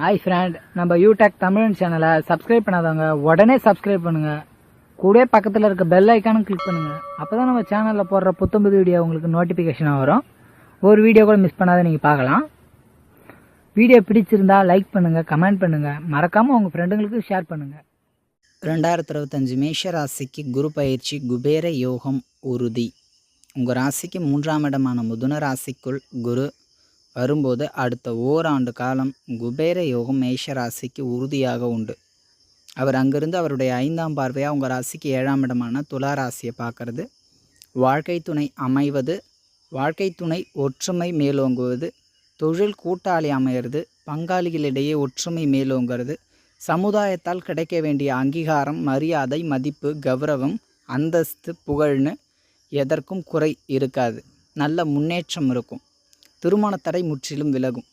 Hi friend நம்ம யூடெக் தமிழ் சேனலை subscribe பண்ணாதவங்க உடனே சப்ஸ்கிரைப் பண்ணுங்க. கூட பக்கத்தில் இருக்க பெல் ஐக்கானும் கிளிக் பண்ணுங்க. அப்பதான் நம்ம சேனலில் போடுற புத்தம்புது வீடியோ உங்களுக்கு நோட்டிஃபிகேஷனாக வரும். ஒரு வீடியோ கூட மிஸ் பண்ணாத நீங்கள் பார்க்கலாம். வீடியோ பிடிச்சிருந்தா லைக் பண்ணுங்க கமெண்ட் பண்ணுங்க. மறக்காம உங்க ஃப்ரெண்டுங்களுக்கு ஷேர் பண்ணுங்க. ரெண்டாயிரத்தி அறுபத்தஞ்சு மேஷ ராசிக்கு குரு பயிற்சி குபேர யோகம் உறுதி. உங்கள் ராசிக்கு மூன்றாம் இடமான முதுன ராசிக்குள் குரு வரும்போது அடுத்த ஓராண்டு காலம் குபேர யோகம் மேஷ ராசிக்கு உறுதியாக உண்டு. அவர் அங்கிருந்து அவருடைய ஐந்தாம் பார்வையாக உங்கள் ராசிக்கு ஏழாம் இடமான துலா ராசியை பார்க்கறது. வாழ்க்கை துணை அமைவது வாழ்க்கை துணை ஒற்றுமை மேலோங்குவது தொழில் கூட்டாளி அமையிறது பங்காளிகளிடையே ஒற்றுமை மேலோங்கிறது சமுதாயத்தால் கிடைக்க வேண்டிய அங்கீகாரம் மரியாதை மதிப்பு கௌரவம் அந்தஸ்து புகழ்னு எதற்கும் குறை இருக்காது. நல்ல முன்னேற்றம் இருக்கும். திருமண தடை முற்றிலும் விலகும்.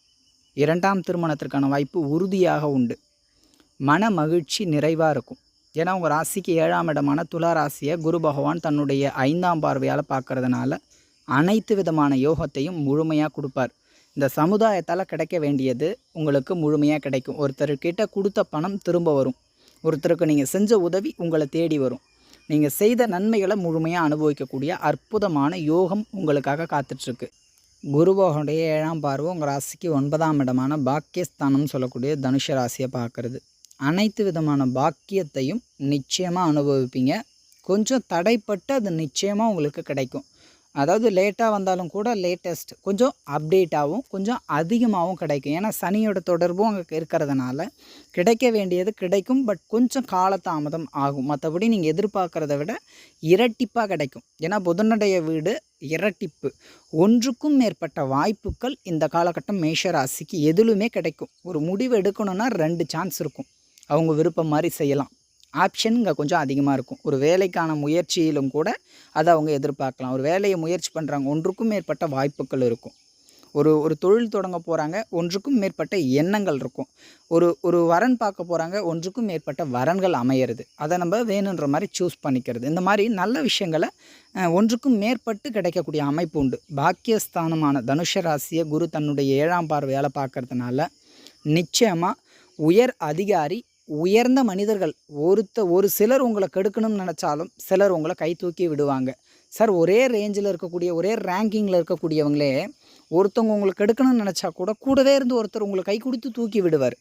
இரண்டாம் திருமணத்திற்கான வாய்ப்பு உறுதியாக உண்டு. மன மகிழ்ச்சி நிறைவாக இருக்கும். ஏன்னா உங்கள் ராசிக்கு ஏழாம் இடமான துலா ராசியை குரு பகவான் தன்னுடைய ஐந்தாம் பார்வையால் பார்க்கறதுனால அனைத்து விதமான யோகத்தையும் முழுமையாக கொடுப்பார். இந்த சமுதாயத்தால் கிடைக்க வேண்டியது உங்களுக்கு முழுமையாக கிடைக்கும். ஒருத்தர்கிட்ட கொடுத்த பணம் திரும்ப வரும். ஒருத்தருக்கு நீங்கள் செஞ்ச உதவி உங்களை தேடி வரும். நீங்கள் செய்த நன்மைகளை முழுமையாக அனுபவிக்கக்கூடிய அற்புதமான யோகம் உங்களுக்காக காத்துட்ருக்கு குருபோகனுடைய ஏழாம் பார்வை உங்கள் ராசிக்கு ஒன்பதாம் இடமான பாக்கியஸ்தானம் சொல்லக்கூடிய தனுஷ ராசியை பார்க்குறது. அனைத்து விதமான பாக்கியத்தையும் நிச்சயமாக அனுபவிப்பீங்க. கொஞ்சம் தடைப்பட்டு அது நிச்சயமாக உங்களுக்கு கிடைக்கும். அதாவது லேட்டாக வந்தாலும் கூட லேட்டஸ்ட் கொஞ்சம் அப்டேட்டாகவும் கொஞ்சம் அதிகமாகவும் கிடைக்கும். ஏன்னா சனியோட தொடர்பும் அங்கே இருக்கிறதுனால கிடைக்க வேண்டியது கிடைக்கும் பட் கொஞ்சம் காலதாமதம் ஆகும். மற்றபடி நீங்கள் எதிர்பார்க்குறத விட இரட்டிப்பாக கிடைக்கும். ஏன்னா புதனுடைய வீடு இரட்டிப்பு. ஒன்றுக்கும் மேற்பட்ட வாய்ப்புகள் இந்த காலகட்டம் மேஷ ராசிக்கு எதிலுமே கிடைக்கும். ஒரு முடிவு எடுக்கணும்னா ரெண்டு சான்ஸ் இருக்கும். அவங்க விருப்பம் மாதிரி செய்யலாம். ஆப்ஷன் இங்கே கொஞ்சம் அதிகமாக இருக்கும். ஒரு வேலைக்கான முயற்சியிலும் கூட அதை அவங்க எதிர்பார்க்கலாம். ஒரு வேலையை முயற்சி பண்ணுறாங்க ஒன்றுக்கும் மேற்பட்ட வாய்ப்புகள் இருக்கும். ஒரு ஒரு தொழில் தொடங்க போகிறாங்க ஒன்றுக்கும் மேற்பட்ட எண்ணங்கள் இருக்கும். ஒரு ஒரு வரன் பார்க்க போகிறாங்க ஒன்றுக்கும் மேற்பட்ட வரன்கள் அமையிறது. அதை நம்ம வேணுன்ற மாதிரி சூஸ் பண்ணிக்கிறது. இந்த மாதிரி நல்ல விஷயங்களை ஒன்றுக்கும் மேற்பட்டு கிடைக்கக்கூடிய அமைப்பு உண்டு. பாக்கியஸ்தானமான தனுஷ ராசியை குரு தன்னுடைய ஏழாம் பார்வையால் பார்க்கறதுனால நிச்சயமாக உயர் அதிகாரி உயர்ந்த மனிதர்கள் ஒருத்த ஒரு சிலர் உங்களை கெடுக்கணும்னு நினச்சாலும் சிலர் உங்களை கை தூக்கி விடுவாங்க. சார் ஒரே ரேஞ்சில் இருக்கக்கூடிய ஒரே ரேங்கிங்கில் இருக்கக்கூடியவங்களே ஒருத்தவங்க உங்களுக்கு கெடுக்கணும்னு நினச்சா கூட கூடவே இருந்து ஒருத்தர் உங்களை கை கொடுத்து தூக்கி விடுவார்.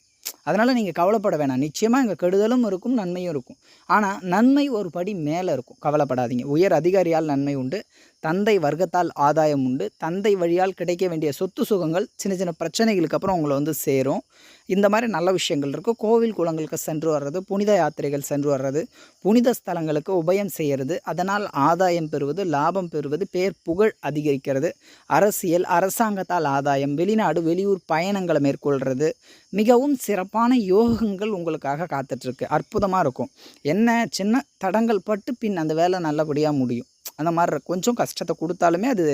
அதனால் நீங்கள் கவலைப்பட வேணாம். நிச்சயமாக இங்கே கெடுதலும் இருக்கும் நன்மையும் இருக்கும். ஆனால் நன்மை ஒரு படி மேலே இருக்கும். கவலைப்படாதீங்க. உயர் அதிகாரியால் நன்மை உண்டு. தந்தை வர்க்கத்தால் ஆதாயம் உண்டு. தந்தை வழியால் கிடைக்க வேண்டிய சொத்து சுகங்கள் சின்ன சின்ன பிரச்சனைகளுக்கு அப்புறம் உங்களை வந்து சேரும். இந்த மாதிரி நல்ல விஷயங்கள் இருக்கும் கோவில் குளங்களுக்கு சென்று வர்றது புனித யாத்திரைகள் சென்று வர்றது புனித ஸ்தலங்களுக்கு உபயம் செய்கிறது அதனால் ஆதாயம் பெறுவது லாபம் பெறுவது பேர் புகழ் அதிகரிக்கிறது அரசியல் அரசாங்கத்தால் ஆதாயம் வெளிநாடு வெளியூர் பயணங்களை மேற்கொள்கிறது மிகவும் சிறப்பு சிறப்பான யோகங்கள் உங்களுக்காக காத்துட்ருக்கு. அற்புதமாக இருக்கும். என்ன சின்ன தடங்கள் பட்டு பின் அந்த வேலை நல்லபடியாக முடியும். அந்த மாதிரி கொஞ்சம் கஷ்டத்தை கொடுத்தாலுமே அது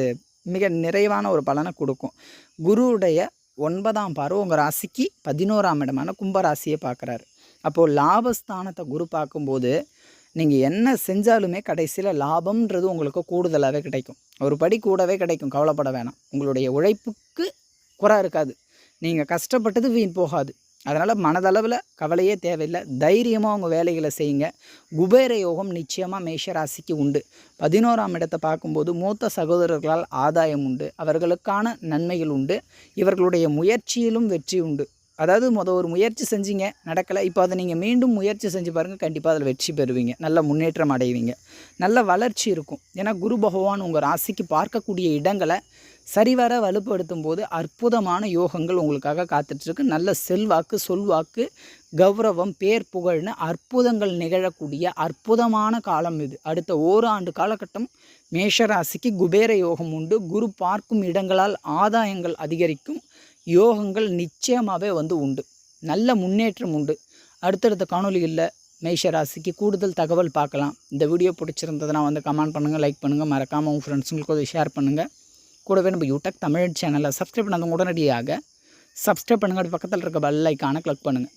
மிக நிறைவான ஒரு பலனை கொடுக்கும். குருவுடைய ஒன்பதாம் பார்வை உங்கள் ராசிக்கு பதினோராம் இடமான கும்பராசியை பார்க்குறாரு. அப்போது லாபஸ்தானத்தை குரு பார்க்கும்போது நீங்கள் என்ன செஞ்சாலுமே கடைசியில் லாபம்ன்றது உங்களுக்கு கூடுதலாகவே கிடைக்கும். ஒரு படி கூடவே கிடைக்கும். கவலைப்பட வேணாம். உங்களுடைய உழைப்புக்கு குறை இருக்காது. நீங்கள் கஷ்டப்பட்டது வீண் போகாது. அதனால் மனதளவில் கவலையே தேவையில்லை. தைரியமாக அவங்க வேலைகளை செய்யுங்க. குபேர யோகம் நிச்சயமாக மேஷ ராசிக்கு உண்டு. பதினோராம் இடத்தை பார்க்கும்போது மூத்த சகோதரர்களால் ஆதாயம் உண்டு. அவர்களுக்கான நன்மைகள் உண்டு. இவர்களுடைய முயற்சியிலும் வெற்றி உண்டு. அதாவது மொதல் ஒரு முயற்சி செஞ்சீங்க நடக்கலை. இப்போ அதை நீங்கள் மீண்டும் முயற்சி செஞ்சு பாருங்கள் கண்டிப்பாக அதில் வெற்றி பெறுவீங்க. நல்ல முன்னேற்றம் அடைவீங்க. நல்ல வளர்ச்சி இருக்கும். ஏன்னா குரு பகவான் உங்கள் ராசிக்கு பார்க்கக்கூடிய இடங்களை சரிவர வலுப்படுத்தும் போது அற்புதமான யோகங்கள் உங்களுக்காக காத்துட்ருக்கு நல்ல செல்வாக்கு சொல்வாக்கு கௌரவம் பேர் புகழ்னு அற்புதங்கள் நிகழக்கூடிய அற்புதமான காலம் இது. அடுத்த ஓராண்டு காலகட்டம் மேஷராசிக்கு குபேர யோகம் உண்டு. குரு பார்க்கும் இடங்களால் ஆதாயங்கள் அதிகரிக்கும். யோகங்கள் நிச்சயமாகவே வந்து உண்டு. நல்ல முன்னேற்றம் உண்டு. அடுத்தடுத்த காணொலிகளில் மேஷ ராசிக்கு கூடுதல் தகவல் பார்க்கலாம். இந்த வீடியோ பிடிச்சிருந்ததுன்னா வந்து கமெண்ட் பண்ணுங்கள் லைக் பண்ணுங்கள் மறக்காமல் உங்கள் ஃப்ரெண்ட்ஸுங்களுக்கு அதை ஷேர் பண்ணுங்கள் கூடவே நம்ம யூடியூப் தமிழ் சேனலை சப்ஸ்கிரைப் பண்ணாதவங்க உடனடியாக சப்ஸ்கிரைப் பண்ணுங்கள் பக்கத்தில் இருக்க பெல் ஐக்கானை கிளிக் பண்ணுங்கள்